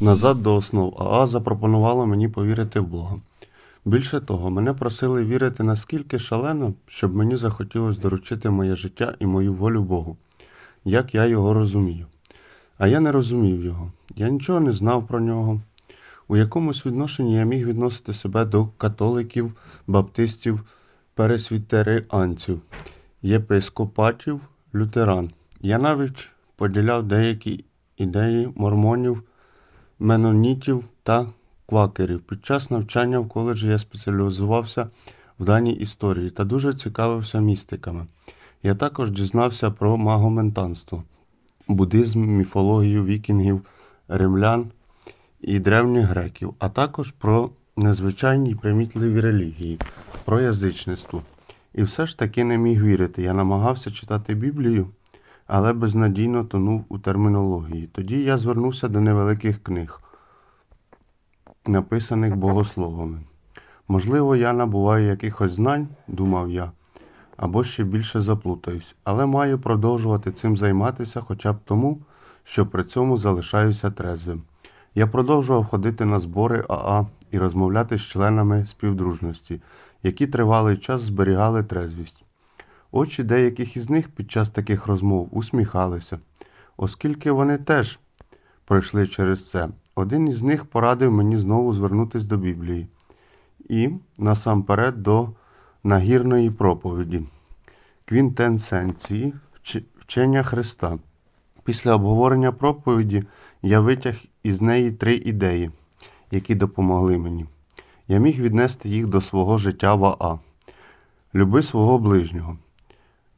Назад до основ АА запропонувала мені повірити в Бога. Більше того, мене просили вірити наскільки шалено, щоб мені захотілося доручити моє життя і мою волю Богу, як я його розумію. А я не розумів його, я нічого не знав про нього. У якомусь відношенні я міг відносити себе до католиків, баптистів, пересвітеріанців, єпископатів, лютеран. Я навіть поділяв деякі ідеї мормонів, менонітів та квакерів. Під час навчання в коледжі я спеціалізувався в даній історії та дуже цікавився містиками. Я також дізнався про магоментанство, буддизм, міфологію вікінгів, римлян і древніх греків, а також про незвичайні й примітливі релігії, про язичництво. І все ж таки не міг вірити. Я намагався читати Біблію, але безнадійно тонув у термінології. Тоді я звернувся до невеликих книг, написаних богословами. Можливо, я набуваю якихось знань, думав я, або ще більше заплутаюсь, але маю продовжувати цим займатися хоча б тому, що при цьому залишаюся трезвим. Я продовжував ходити на збори АА і розмовляти з членами співдружності, які тривалий час зберігали трезвість. Очі деяких із них під час таких розмов усміхалися, оскільки вони теж пройшли через це. Один із них порадив мені знову звернутися до Біблії і насамперед до нагірної проповіді, квінтенсенції вч- вчення Христа. Після обговорення проповіді я витяг із неї три ідеї, які допомогли мені. Я міг віднести їх до свого життя в АА. Люби свого ближнього.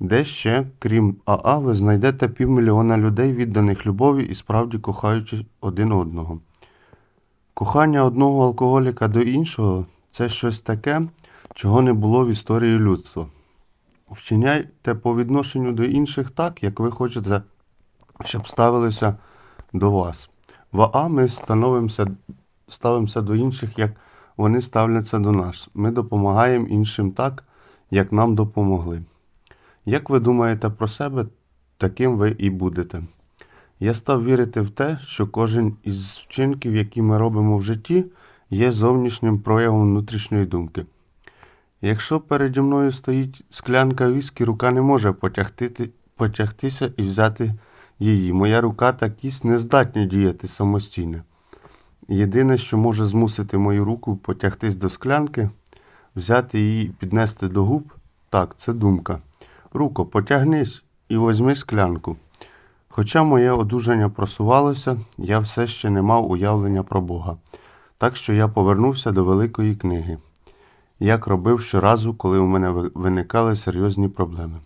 Де ще, крім АА, ви знайдете півмільйона людей, відданих любові і справді кохаючи один одного. Кохання одного алкоголіка до іншого це щось таке, чого не було в історії людства. Вчиняйте по відношенню до інших так, як ви хочете, щоб ставилися до вас. В АА ми становимося, ставимося до інших, як вони ставляться до нас. Ми допомагаємо іншим так, як нам допомогли. Як ви думаєте про себе, таким ви і будете. Я став вірити в те, що кожен із вчинків, які ми робимо в житті, є зовнішнім проявом внутрішньої думки. Якщо переді мною стоїть склянка віскі, рука не може потягти, потягтися і взяти її. Моя рука та кість не здатні діяти самостійно. Єдине, що може змусити мою руку потягтись до склянки, взяти її і піднести до губ, так, це думка. Руко, потягнись і возьми склянку. Хоча моє одужання просувалося, я все ще не мав уявлення про Бога. Так що я повернувся до великої книги, як робив щоразу, коли у мене виникали серйозні проблеми.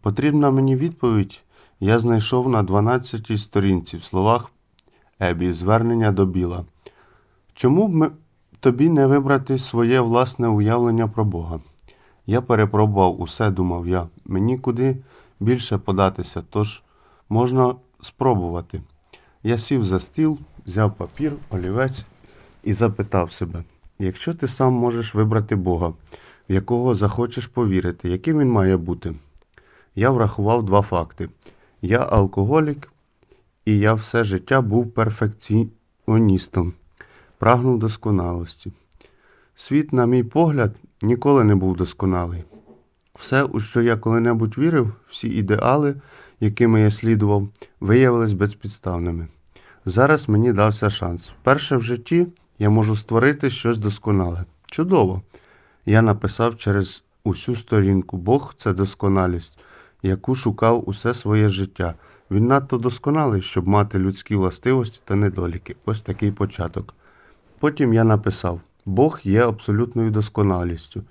Потрібна мені відповідь я знайшов на 12-й сторінці в словах Ебі, звернення до Біла. Чому б ми- тобі не вибрати своє власне уявлення про Бога? Я перепробував усе, думав я. Мені куди більше податися, тож можна спробувати. Я сів за стіл, взяв папір, олівець і запитав себе: якщо ти сам можеш вибрати Бога, в якого захочеш повірити, яким він має бути? Я врахував два факти: я алкоголік, і я все життя був перфекціоністом, прагнув досконалості. Світ, на мій погляд, ніколи не був досконалий. Все, у що я коли-небудь вірив, всі ідеали, якими я слідував, виявились безпідставними. Зараз мені дався шанс. Вперше в житті я можу створити щось досконале. Чудово! Я написав через усю сторінку Бог це досконалість, яку шукав усе своє життя. Він надто досконалий, щоб мати людські властивості та недоліки. Ось такий початок. Потім я написав: Бог є абсолютною досконалістю.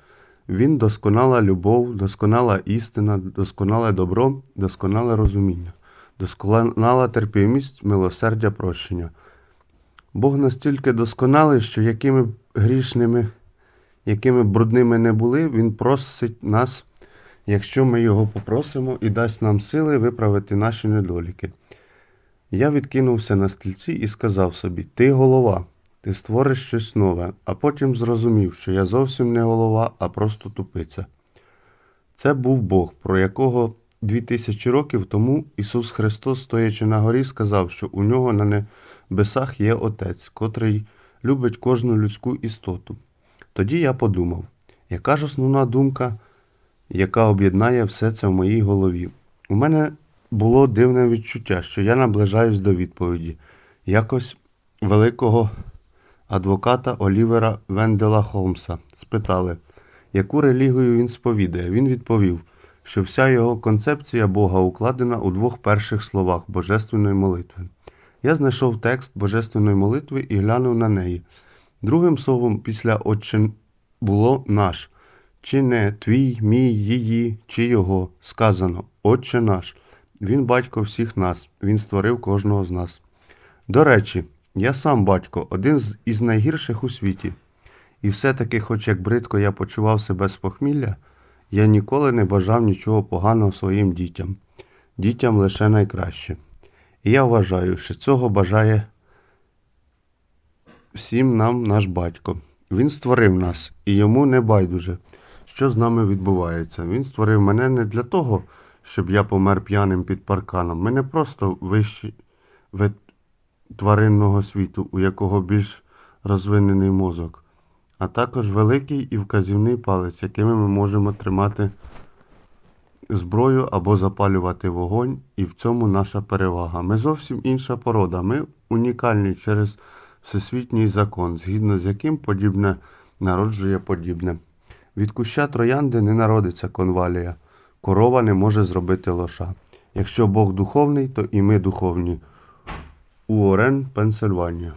Він досконала любов, досконала істина, досконале добро, досконале розуміння. досконала терпимість, милосердя, прощення. Бог настільки досконалий, що якими грішними, якими брудними не були, Він просить нас, якщо ми його попросимо, і дасть нам сили виправити наші недоліки. Я відкинувся на стільці і сказав собі: Ти голова, ти створиш щось нове, а потім зрозумів, що я зовсім не голова, а просто тупиця. Це був Бог, про якого дві тисячі років тому Ісус Христос, стоячи на горі, сказав, що у нього на небесах є Отець, котрий любить кожну людську істоту. Тоді я подумав, яка ж основна думка, яка об'єднає все це в моїй голові. У мене було дивне відчуття, що я наближаюсь до відповіді. Якось великого адвоката Олівера Вендела Холмса спитали, яку релігію він сповідає. Він відповів, що вся його концепція Бога укладена у двох перших словах Божественної молитви. Я знайшов текст Божественної молитви і глянув на неї. Другим словом, після «Отче» було наш. Чи не твій, мій, її, чи його сказано Отче наш. Він батько всіх нас, він створив кожного з нас. До речі, я сам батько, один із найгірших у світі. І все-таки, хоч як бридко я почував себе з похмілля, я ніколи не бажав нічого поганого своїм дітям. Дітям лише найкраще. І я вважаю, що цього бажає всім нам наш батько. Він створив нас, і йому не байдуже, що з нами відбувається. Він створив мене не для того, щоб я помер п'яним під парканом. Ми не просто вид тваринного світу, у якого більш розвинений мозок, а також великий і вказівний палець, якими ми можемо тримати зброю або запалювати вогонь, і в цьому наша перевага. Ми зовсім інша порода. Ми унікальні через всесвітній закон, згідно з яким подібне народжує подібне. Від куща троянди не народиться конвалія, корова не може зробити лоша. Якщо Бог духовний, то і ми духовні. Уоррен, Пенсильванія.